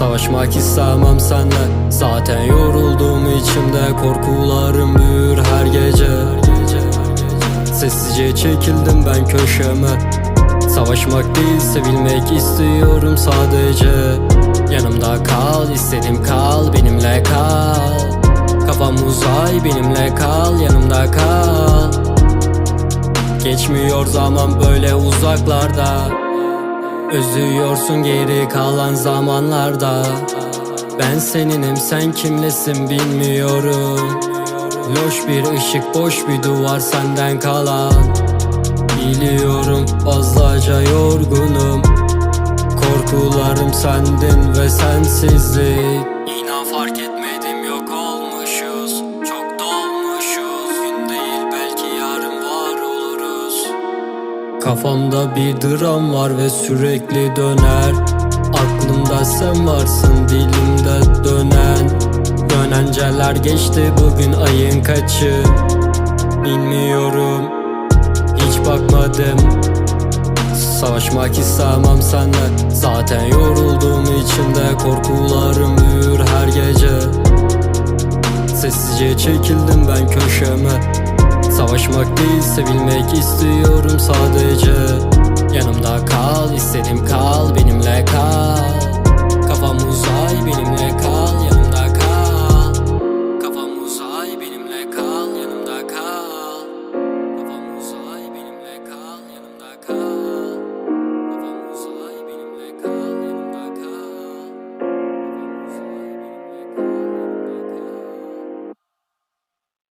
Savaşmak istemem senle. Zaten yoruldum içimde Korkularım büyür her gece. Sessizce çekildim ben köşeme. Savaşmak değil sevilmek istiyorum sadece. Yanımda kal istedim kal benimle kal. Kafam uzay benimle kal yanımda kal. Geçmiyor zaman böyle uzaklarda Özlüyorsun geri kalan zamanlarda. Ben seninim sen kimlesin bilmiyorum. Loş bir ışık boş bir duvar senden kalan. Biliyorum fazlaca yorgunum. Korkularım sendin ve sensizlik. İnan fark etmedim yok olmuşuz Kafamda bir dram var ve sürekli döner. Aklımda sen varsın dilimde dönen. Dönenceler geçti bugün ayın kaçı? Bilmiyorum hiç bakmadım. Savaşmak istemem senle Zaten yoruldum içimde Korkularım büyür her gece. Sessizce çekildim ben köşeme Savaşmak değil sevilmek istiyorum sadece. Yanımda kal istedim kal